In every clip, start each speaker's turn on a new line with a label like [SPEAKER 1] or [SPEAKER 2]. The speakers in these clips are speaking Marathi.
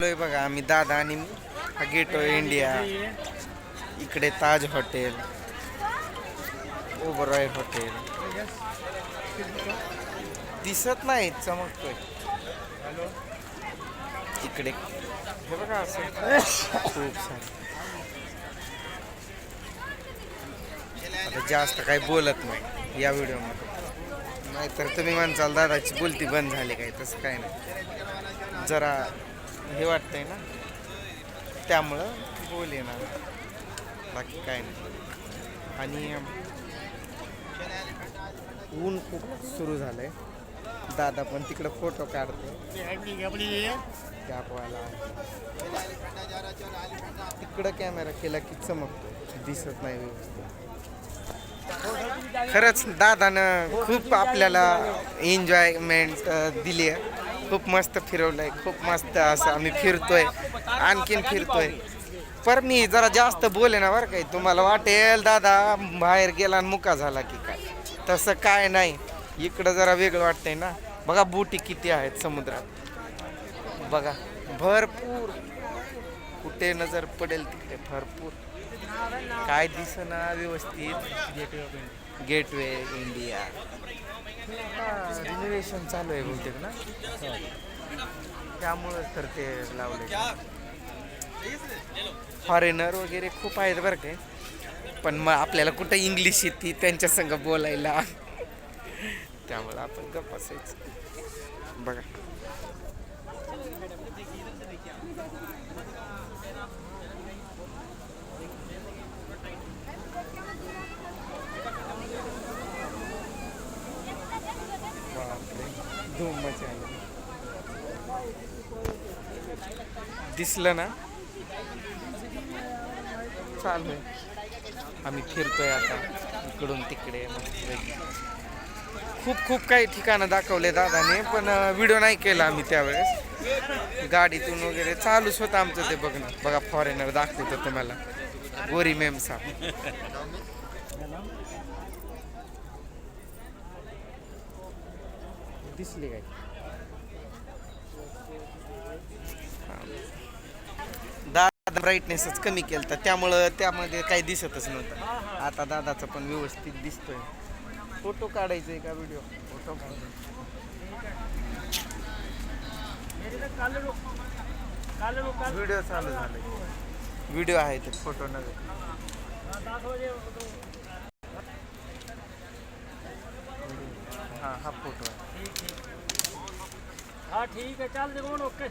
[SPEAKER 1] आलोय बघा आम्ही दादा आणि हा गेट ऑफ इंडिया. इकडे ताज हॉटेल. ओबरॉय हॉटेल. दिसत नाही चमकतोय. इकडे. हे बघा असं. खूप सारे. आता जास्त काही बोलत नाही या व्हिडिओमध्ये. नाहीतर तुम्ही म्हणसाल दादाची बोलती बंद झाली काय? तसं काय नाही. जरा हे वाटतंय ना? त्यामुळं बोल येणार. बाकी काय नाही. आणि ऊन खूप सुरू झालंय. दादा पण तिकडं फोटो काढतो कॅपवाला तिकडं कॅमेरा केला की चमकतो दिसत नाही व्यवस्थित. खरंच दादानं खूप आपल्याला एन्जॉयमेंट दिली आहे. खूप मस्त फिरवलंय खूप मस्त असं आम्ही फिरतोय आणखीन फिरतोय. पर मी जरा जास्त बोले ना बरं काही तुम्हाला वाटेल दादा बाहेर गेला आणि मुका झाला की काय? तसं काय नाही. इकडं जरा वेगळं वाटतंय ना. बघा बोटी किती आहेत समुद्रात. बघा भरपूर. कुठे नजर पडेल तिकडे भरपूर. काय दिसना व्यवस्थित? गेटवे इंडिया रिझर्वेशन चालू आहे बहुतेक ना? त्यामुळं तर ते लावले फॉरेनर वगैरे खूप आहेत बरं काय पण मग आपल्याला कुठं इंग्लिश येते त्यांच्या संग बोलायला? त्यामुळं आपण गप्प असायचं बघा. बापरे. धूम मचायला दिसलं ना? चालू आहे आम्ही फिरतोय आता. इकडून तिकडे. खूप खूप काही ठिकाणं दाखवले दादाने पण व्हिडिओ नाही केला आम्ही त्यावेळेस. गाडीतून वगैरे चालूच होतं आमचं ते बघणं. बघा फॉरेनर दाखवतो तुम्हाला. गोरी मेम साहेब दिसली काय? दादा ब्राईटनेसच कमी केलं तर त्यामुळं त्यामध्ये काही दिसतच नव्हतं. आता दादाचं पण व्यवस्थित दिसतोय. फोटो काढायचा आहे का व्हिडिओ फोटो व्हिडिओ चालू झाले व्हिडिओ आहे ते फोटो नव्हे. हा हा फोटो आहे.
[SPEAKER 2] हा ठीक आहे चालते कोण ओके.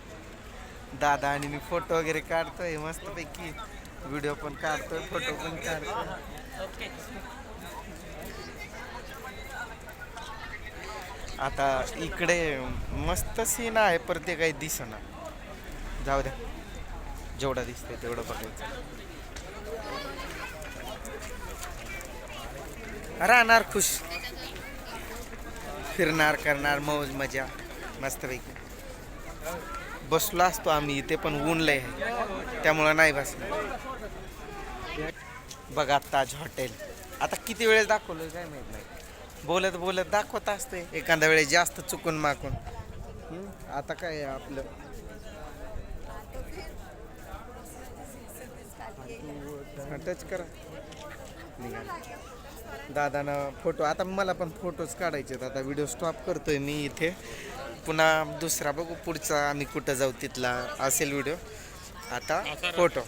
[SPEAKER 1] दादा आणि मी फोटो वगैरे काढतोय मस्तपैकी. व्हिडिओ पण काढतोय फोटो पण काढतोय.
[SPEAKER 2] ओके.
[SPEAKER 1] आता इकडे मस्त सीन आहे पर ते काही दिसना. जाऊ द्या. जेवढा दिसतंय तेवढं बघायचं. राहणार खुश. फिरणार करणार मौज मजा. मस्तपैकी बसलो असतो आम्ही इथे पण ऊन लय आहे. त्यामुळं नाही बसलं. बघा ताज हॉटेल आता किती वेळेस दाखवलं काय माहीत नाही. बोलत बोलत दाखवत असते. एखाद्या वेळेस जास्त चुकून माकून. आता काय आहे आपलं? टच करा. दादानं फोटो आता मला पण फोटोज काढायचे आहेत आता व्हिडिओ स्टॉप करतोय मी इथे. पुन्हा दुसरा बघू पुढचा आम्ही कुठं जाऊ तिथला असेल व्हिडिओ आता फोटो